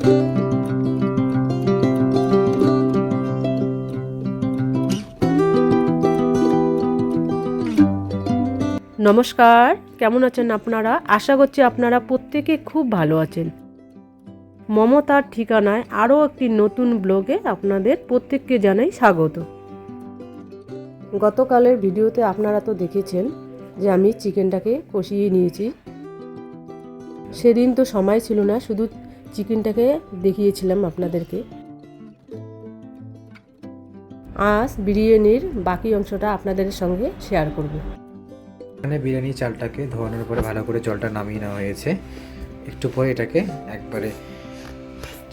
নমস্কার, কেমন আছেন আপনারা? আশা করছি আপনারা প্রত্যেকে খুব ভালো আছেন। মমতার ঠিকানায় আরও একটি নতুন ব্লগে আপনাদের প্রত্যেককে জানাই স্বাগত। গতকালের ভিডিওতে আপনারা তো দেখেছেন যে আমি চিকেনটাকে কষিয়ে নিয়েছি। সেদিন তো সময় ছিল না, শুধু চিকেনটাকে দেখিয়েছিলাম আপনাদেরকে। আজ বিরিয়ানির বাকি অংশটা আপনাদের সঙ্গে শেয়ার করব। এখানে বিরিয়ানি চালটাকে ধোয়ানোর পরে ভালো করে জলটা নামিয়ে নেওয়া হয়েছে। একটু পরে এটাকে একবারে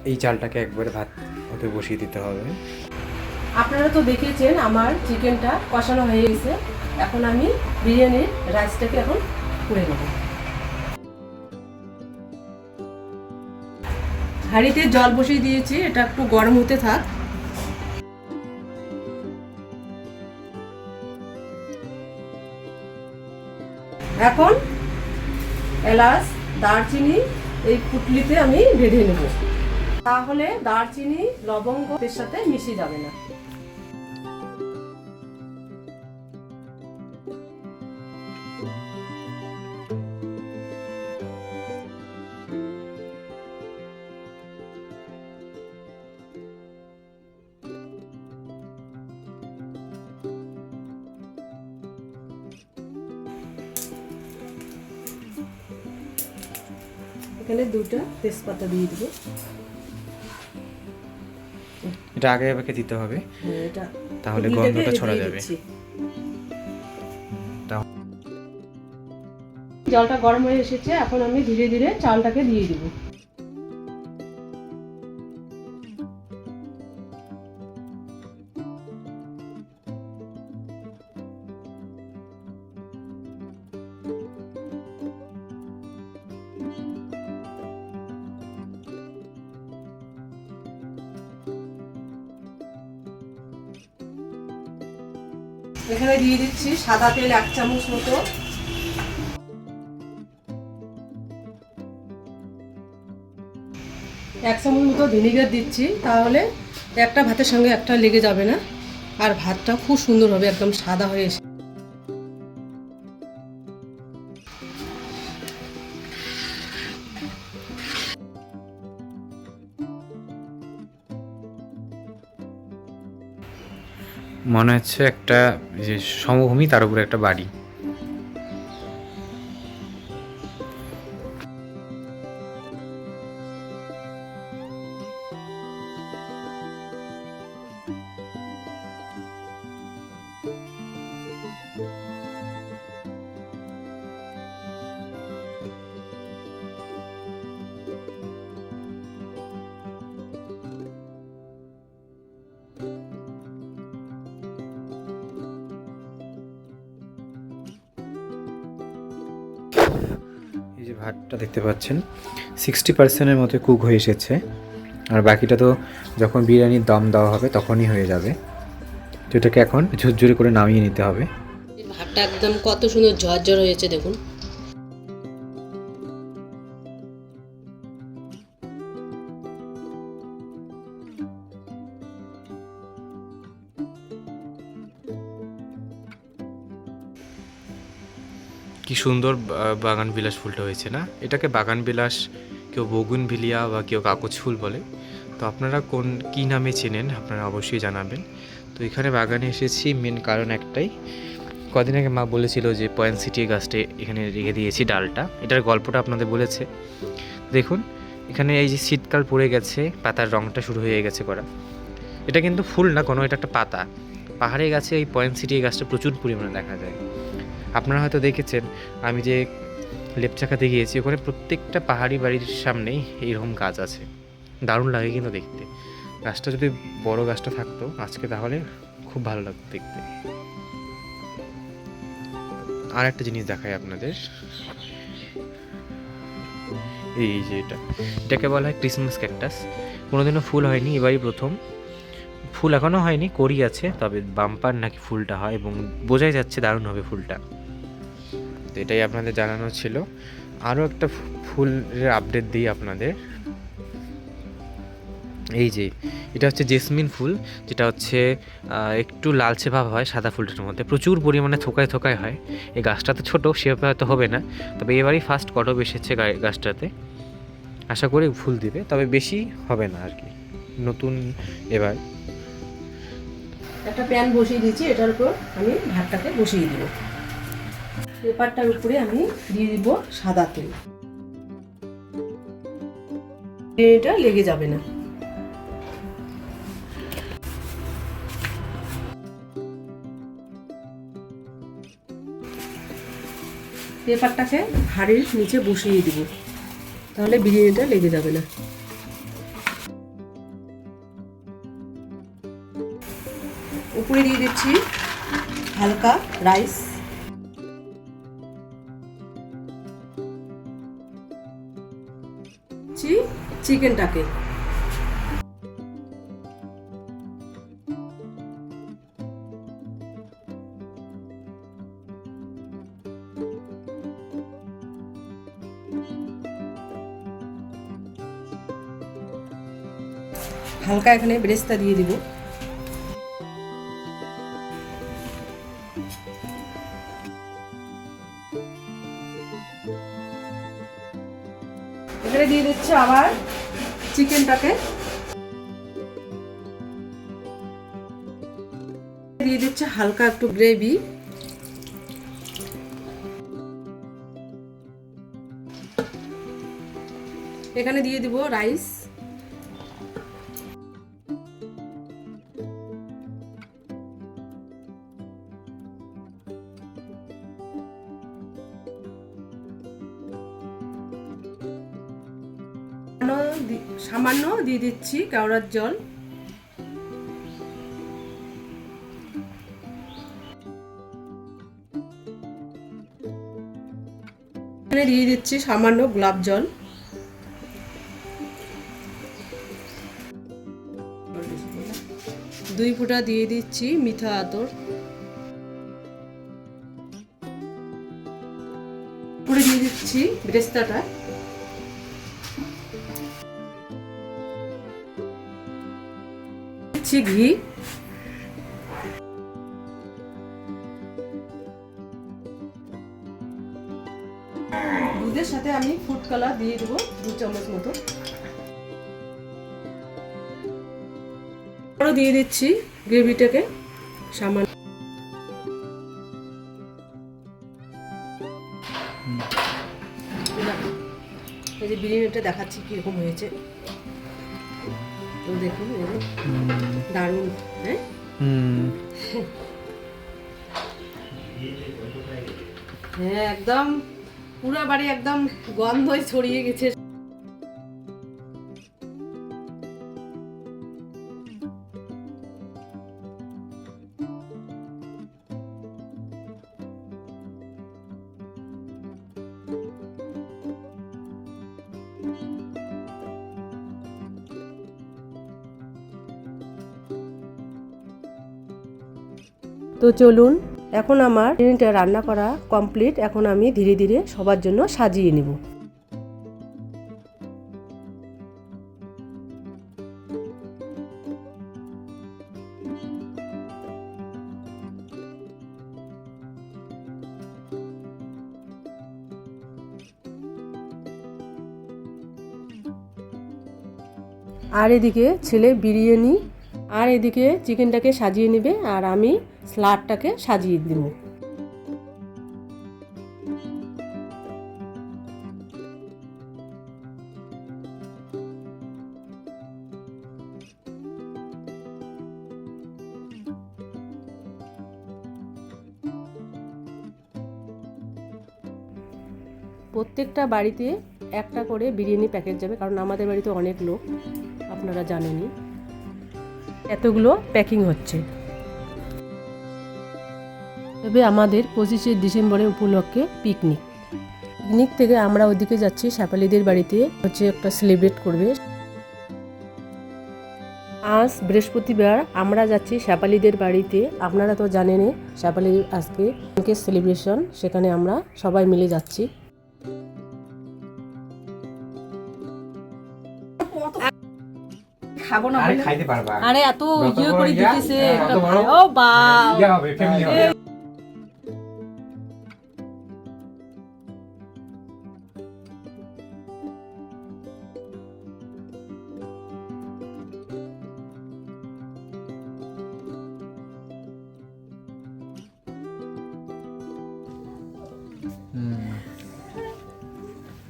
এই চালটাকে একবারে ভাত হতে বসিয়ে দিতে হবে। আপনারা তো দেখেছেন আমার চিকেনটা কষানো হয়ে গেছে। এখন আমি বিরিয়ানির রাইসটাকে এখন করে নেব। হাঁড়িতে জল বসিয়ে দিয়েছি, এটা একটু গরম হতে থাক। এখন এলাচ, দারচিনি, এই পুটলিতে আমি বেঁধে নেব। তাহলে দারচিনি লবঙ্গের সাথে মিশে যাবে না। এখানে দুটো তেজপাতা দিয়ে দিব। এটা আগে আগে দিতে হবে। হ্যাঁ, এটা তাহলে গন্ধটা ছড়া যাবে। জলটা গরম হয়ে এসেছে এখন আমি ধীরে ধীরে চালটাকে দিয়ে দিব। এখানে দিয়ে দিচ্ছি সাদা তেল এক চামচ মতো। এক চামচ মতো ভিনিগার দিচ্ছি, তাহলে একটা ভাতের সঙ্গে একটা লেগে যাবে না। আর ভাতটা খুব সুন্দর হবে, একদম সাদা হয়ে এসে। মনে হচ্ছে একটা যে সমভূমি তার উপরে একটা বাড়ি। যে ভাতটা দেখতে পাচ্ছেন সিক্সটি পার্সেন্টের মতো কুক হয়ে এসেছে। আর বাকিটা তো যখন বিরিয়ানির দম দেওয়া হবে তখনই হয়ে যাবে। তো এটাকে এখন ঝুরঝুরে করে নামিয়ে নিতে হবে। ভাতটা একদম কত সুন্দর ঝরঝর হয়েছে, দেখুন। কি সুন্দর বাগান বিলাস ফুলটা হয়েছে না? এটাকে বাগান বিলাস, কেউ বগুন ভিলিয়া বা কেউ কাগজ ফুল বলে। তো আপনারা কোন, কি নামে চেনেন আপনারা অবশ্যই জানাবেন। তো এখানে বাগানে এসেছি মেন কারণ একটাই। কদিন আগে মা বলেছিল যে পয়েন্ট সিটি গাছটা এখানে রেখে দিয়েছি ডালটা। এটার গল্পটা আপনাদের বলেছে। দেখুন, এখানে এই যে শীতকাল পড়ে গেছে, পাতার রংটা শুরু হয়ে গেছে করা। এটা কিন্তু ফুল না, কোনো, এটা একটা পাতা। পাহাড়ে গাছে এই পয়েন্ট সিটি গাছটা প্রচুর পরিমাণে দেখা যায়। আপনারা হয়তো দেখেছেন, আমি যে লেপচাকাতে গিয়েছি, ওখানে প্রত্যেকটা পাহাড়ি বাড়ির সামনেই এইরকম গাছ আছে। দারুণ লাগে কিন্তু দেখতে। গাছটা যদি বড় গাছটা থাকতো, আজকে তাহলে খুব ভালো লাগতো দেখতে। আর একটা জিনিস দেখাই আপনাদের। এই যে এটা, এটাকে বলা হয় ক্রিসমাস ক্যাকটাস। কোনোদিনও ফুল হয়নি, এবারই প্রথম। ফুল এখনও হয়নি, করি আছে, তবে বাম্পার নাকি ফুলটা হয় এবং বোঝাই যাচ্ছে দারুণ হবে ফুলটা। তো এটাই আপনাদের জানানো ছিল। আরও একটা ফুলের আপডেট দিই আপনাদের। এই যে, এটা হচ্ছে জেসমিন ফুল, যেটা হচ্ছে একটু লালচে ভাব হয় সাদা ফুলটার মধ্যে, প্রচুর পরিমাণে থোকায় থোকায় হয়। এই গাছটা তো ছোটো, সেভাবে হয়তো হবে না, তবে এবারই ফার্স্ট কটব এসেছে গাছটাতে। আশা করি ফুল দিবে, তবে বেশি হবে না আর কি। নতুন এবার একটা প্যান বসিয়ে দিয়েছি, এটার উপর আমি ভাতটাকে বসিয়ে দিব। পেপারটার উপরে আমি দিয়ে দিব সাদা তেল। এটা লেগে যাবে না। পেপারটাকে হাড়ির নিচে বসিয়ে দিব, তাহলে বিরিয়ানিটা লেগে যাবে না। দিয়ে দিচ্ছি হালকা রাইস। চিকেনটাকে। হালকা এখানে ব্রেস্তা দিয়ে দিব। এখানে দিয়ে দিচ্ছে আবার চিকেনটাকে। দিয়ে দিচ্ছে হালকা একটু গ্রেভি। এখানে দিয়ে দিব রাইস। সামান্য দিয়ে দিচ্ছি কেওড়ার জল। এখানে দিয়ে দিচ্ছি সামান্য গোলাপ জল। দুই ফুটা দিয়ে দিচ্ছি মিঠা আতর। উপরে দিয়ে দিচ্ছি ব্রেস্তাটা। দিচ্ছি ঘি। দুধের সাথে আমি ফুড কালার দিয়ে দেবো দু চামচ মতো। আরও দিয়ে দিচ্ছি গ্রেভিটাকে, সামান্য। এই যে বিরিয়ানিটা দেখাচ্ছি কীরকম হয়েছে। দেখুন দারুণ হ্যাঁ? হ্যাঁ একদম পুরো বাড়ি একদম গন্ধই ছড়িয়ে গেছে। তো চলুন, এখন আমার বিরিয়ানিটা রান্না করা কমপ্লিট এখন আমি ধীরে ধীরে সবার জন্য সাজিয়ে নেব। আর এদিকে ছেলে বিরিয়ানি, আর এদিকে চিকেনটাকে সাজিয়ে নেবে, আর আমি স্লাডটাকে সাজিয়ে দিব। প্রত্যেকটা বাড়িতে একটা করে বিরিয়ানি প্যাকেট যাবে, কারণ আমাদের বাড়িতে অনেক লোক, আপনারা জানেনই। এতগুলো প্যাকিং হচ্ছে। তবে আমাদের পঁচিশে ডিসেম্বরের উপলক্ষে পিকনিক। পিকনিক থেকে আমরা ওদিকে যাচ্ছি শ্যাপালিদের বাড়িতে হচ্ছে একটা সেলিব্রেট করবে। আজ বৃহস্পতিবার আমরা যাচ্ছি শ্যাপালিদের বাড়িতে। আপনারা তো জানেনই শ্যাপালি আজকে সেলিব্রেশন সেখানে আমরা সবাই মিলে যাচ্ছি। খাব না আরে খাইতে পারবা। আরে এত ইয়ে করে দিতেছে। ও বাও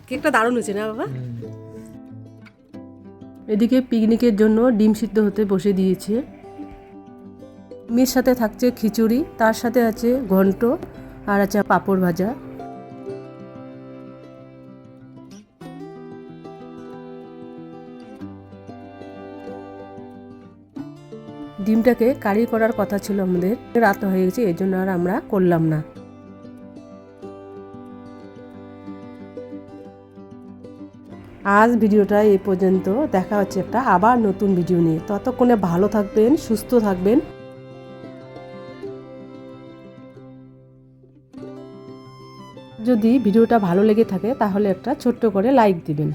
কেকটা দারুণ হয়েছে, না বাবা? এদিকে পিকনিকের জন্য ডিম সিদ্ধ হতে বসে দিয়েছে। মেয়ের সাথে থাকছে খিচুড়ি, তার সাথে আছে ঘন্ট আর আছে পাঁপড় ভাজা। ডিমটাকে কারি করার কথা ছিল আমাদের। রাত হয়ে গেছে এই জন্য আর আমরা করলাম না। আজ ভিডিওটা এই পর্যন্ত। দেখা হচ্ছে একটা আবার নতুন ভিডিও নিয়ে। ততক্ষণে ভালো থাকবেন, সুস্থ থাকবেন। যদি ভিডিওটা ভালো লেগে থাকে, তাহলে একটা ছোট্ট করে লাইক দিবেন।